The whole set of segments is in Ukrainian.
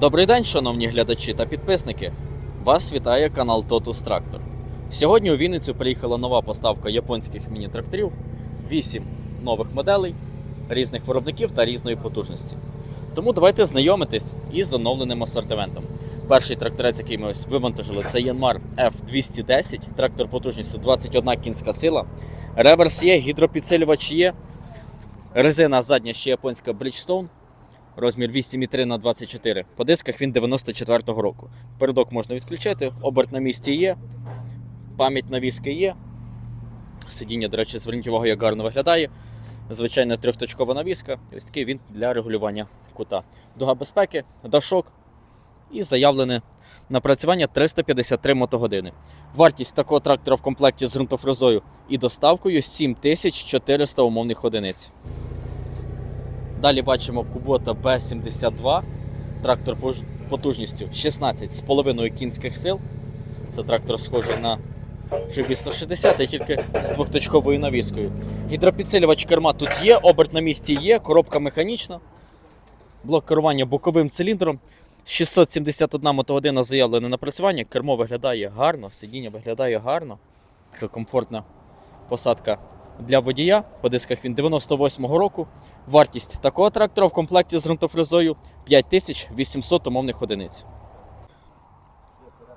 Добрий день, шановні глядачі та підписники. Вас вітає канал Totus Tractor. Сьогодні у Вінницю приїхала нова поставка японських міні-тракторів, 8 нових моделей різних виробників та різної потужності. Тому давайте знайомитись із оновленим асортиментом. Перший тракторець, який ми ось вивантажили, це Yanmar F210, трактор потужністю 21 кінська сила. Реверс є, гідропідсилювач є. Резина задня ще японська Bridgestone, розмір 8,3 на 24. По дисках він 94-го року. Передок можна відключити, оберт на місці є, пам'ять навіски є. Сидіння, до речі, зверніть увагу, як гарно виглядає. Звичайна трьохточкова навіска. Ось такий він для регулювання кута. Дуга безпеки, дашок і заявлене напрацювання 353 мотогодини. Вартість такого трактора в комплекті з ґрунтофрезою і доставкою 7400 умовних одиниць. Далі бачимо Kubota B72, трактор потужністю 16,5 кінських сил. Це трактор схожий на GB160, тільки з двохточковою навіскою. Гідропідсилювач керма тут є, оберт на місці є, коробка механічна, блок керування боковим циліндром. 671 мотогодина заявлене напрацювання. Кермо виглядає гарно, сидіння виглядає гарно. Така комфортна посадка для водія. По дисках він 98-го року. Вартість такого трактора в комплекті з ґрунтофрезою 5800 умовних одиниць.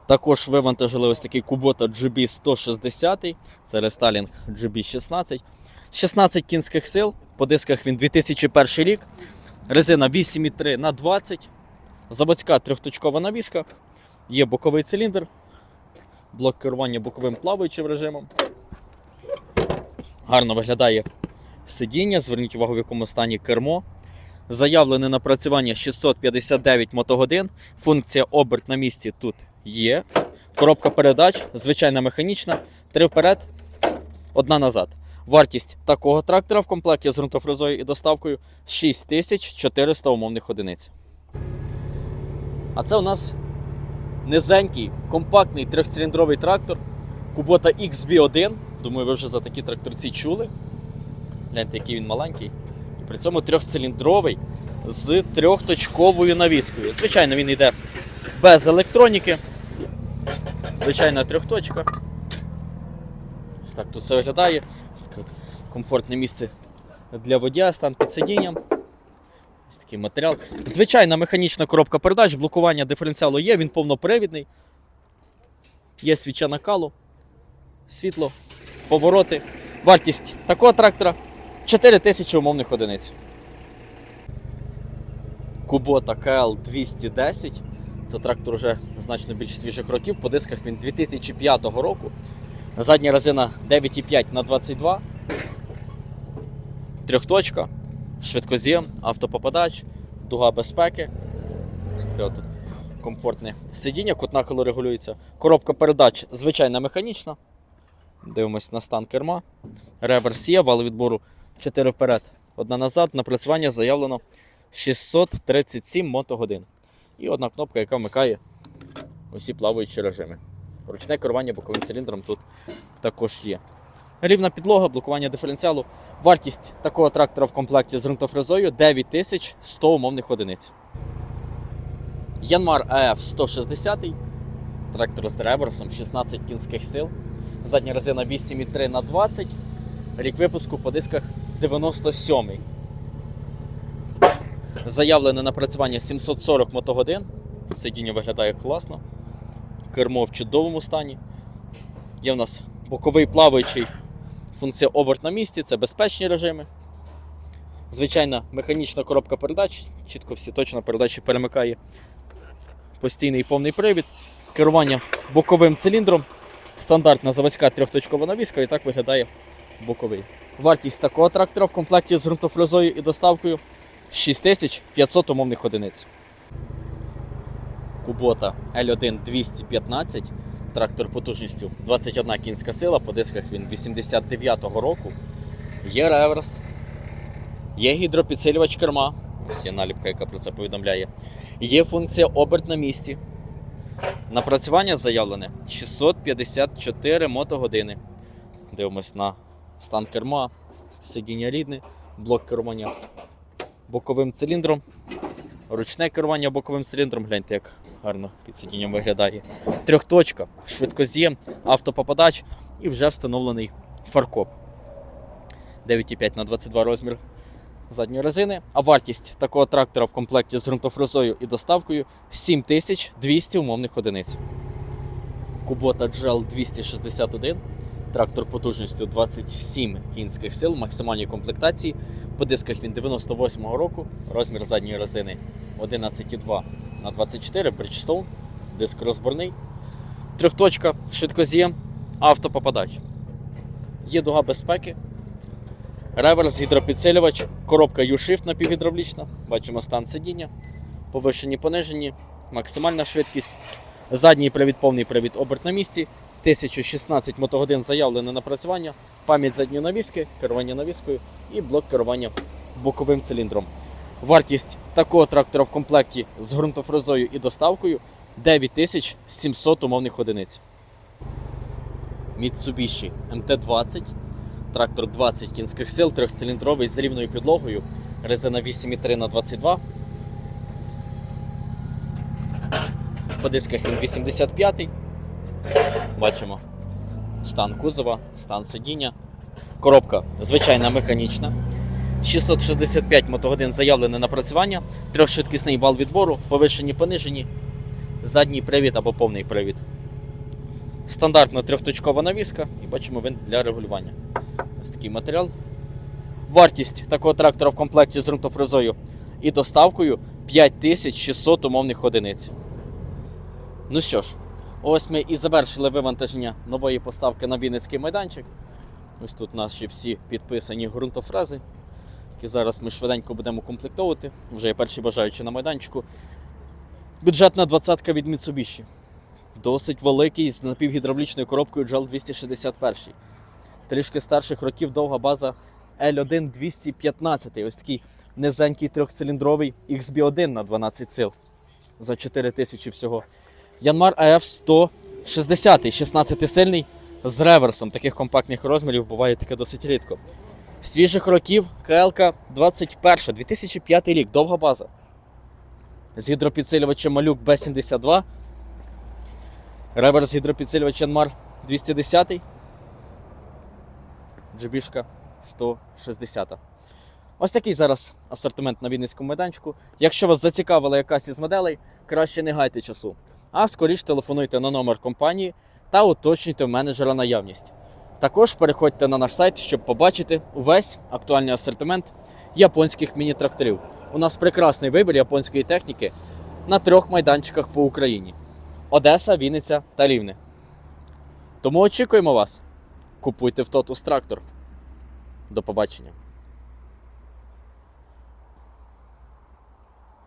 Також вивантажили ось такий Kubota GB160, це рестайлінг GB16. 16 кінських сил, по дисках він 2001 рік. Резина 8,3 на 20. Заводська трьохточкова навіска. Є боковий циліндр, блок керування боковим плаваючим режимом. Гарно виглядає сидіння. Зверніть увагу, в якому стані кермо. Заявлене напрацювання 659 мотогодин. Функція оберт на місці тут є. Коробка передач, звичайна механічна. Три вперед, одна назад. Вартість такого трактора в комплекті з ґрунтофрезою і доставкою 6400 умовних одиниць. А це у нас низенький, компактний трьохциліндровий трактор Kubota XB1. Думаю, ви вже за такі тракторці чули. Гляньте, який він маленький. І при цьому трьохциліндровий з трьохточковою навіскою. Звичайно, він йде без електроніки. Звичайна трьохточка. Ось так тут все виглядає. Таке комфортне місце для водія, стан під сидінням. Ось такий матеріал. Звичайна механічна коробка передач, блокування диференціалу є, він повнопривідний. Є свіча накалу, світло, повороти. Вартість такого трактора 4 тисячі умовних одиниць. Kubota KL210. Це трактор вже значно більш свіжих років. По дисках він 2005 року. Задня резина 9,5 на 22. Трьохточка, швидкоз'єм, автопопадач, дуга безпеки. Ось таке от комфортне сидіння, кут нахилу регулюється. Коробка передач звичайна механічна. Дивимось на стан керма. Реверс є, вал відбору 4 вперед, одна назад. Напрацювання заявлено 637 мотогодин. І одна кнопка, яка вмикає усі плаваючі режими. Ручне керування боковим циліндром тут також є. Рівна підлога, блокування диференціалу. Вартість такого трактора в комплекті з ґрунтофрезою 9100 умовних одиниць. Yanmar AF 160 трактор з реверсом 16 кінських сил. Задня резина 8,3 на 20. Рік випуску по дисках 97. Заявлене напрацювання 740 мотогодин. Сидіння виглядає класно. Кермо в чудовому стані. Є в нас боковий плаваючий функція оберт на місці, це безпечні режими. Звичайна механічна коробка передач, чітко всі точно передачі перемикає постійний повний привід. Керування боковим циліндром. Стандартна заводська трьохточкова навіска і так виглядає боковий. Вартість такого трактора в комплекті з ґрунтофрезою і доставкою 6500 умовних одиниць. Kubota L1 215. Трактор потужністю 21 кінська сила, по дисках він 89-го року. Є реверс, є гідропідсилювач керма. Ось є наліпка, яка про це повідомляє. Є функція оберт на місці. Напрацювання заявлене 654 мотогодини. Дивимось на стан керма, сидіння рідне, блок керування боковим циліндром. ручне керування боковим циліндром. Гляньте, як гарно під сидінням виглядає. Трьохточка, швидкоз'єм, автопопадач і вже встановлений фаркоп. 9,5 на 22 розмір задньої резини. А вартість такого трактора в комплекті з ґрунтофрезою і доставкою 7200 умовних одиниць. Кубота GL 261. Трактор потужністю 27 кінських сил, максимальній комплектації. По дисках він 98-го року, розмір задньої резини 11,2 на 24 Bridgestone, диск розборний. Трьохточка, швидкоз'єм, автопопадач. Є дуга безпеки, реверс, гідропідсилювач, коробка U-Shift напівгідравлічна. Бачимо стан сидіння, повишені понижені, максимальна швидкість. Задній привід, повний привід, оберт на місці. 1016 мотогодин заявлене напрацювання, пам'ять задньої навіски, керування навіскою і блок керування боковим циліндром. Вартість такого трактора в комплекті з ґрунтофрезою і доставкою 9700 умовних одиниць. Mitsubishi MT-20, трактор 20 кінських сил, трьохциліндровий з рівною підлогою, резина 8,3 на 22 По дисках він 85-й. Бачимо стан кузова, стан сидіння. Коробка звичайна механічна. 665 мотогодин заявлене напрацювання, трьохшвидкісний вал відбору, повишені понижені, задній привід або повний привід. Стандартна трьохточкова навіска і бачимо винт для регулювання. Ось такий матеріал. Вартість такого трактора в комплекті з ґрунтофрезою і доставкою 5600 умовних одиниць. Ну що ж, ось ми і завершили вивантаження нової поставки на Вінницький майданчик. Ось тут наші всі підписані ґрунтофрези, які зараз ми швиденько будемо комплектовувати. Вже є перші бажаючі на майданчику. Бюджетна двадцятка від Mitsubishi. Досить великий з напівгідравлічною коробкою GL 261. Трішки старших років довга база L1 215. Ось такий низенький трьохциліндровий XB1 на 12 сил. За 4 тисячі всього. Янмар АФ 160, 16-сильний з реверсом. Таких компактних розмірів буває таке досить рідко. Свіжих років КЛК 21, 2005 рік, довга база. З гідропідсилювачем малюк Б72. Реверс гідропідсилювач Янмар 210. Джибішка 160. Ось такий зараз асортимент на Вінницькому майданчику. Якщо вас зацікавила якась із моделей, краще не гайте часу. А скоріш телефонуйте на номер компанії та уточнюйте в менеджера наявність. Також переходьте на наш сайт, щоб побачити увесь актуальний асортимент японських міні-тракторів. У нас прекрасний вибір японської техніки на трьох майданчиках по Україні: Одеса, Вінниця та Рівне. Тому очікуємо вас. Купуйте в Тотус трактор. До побачення.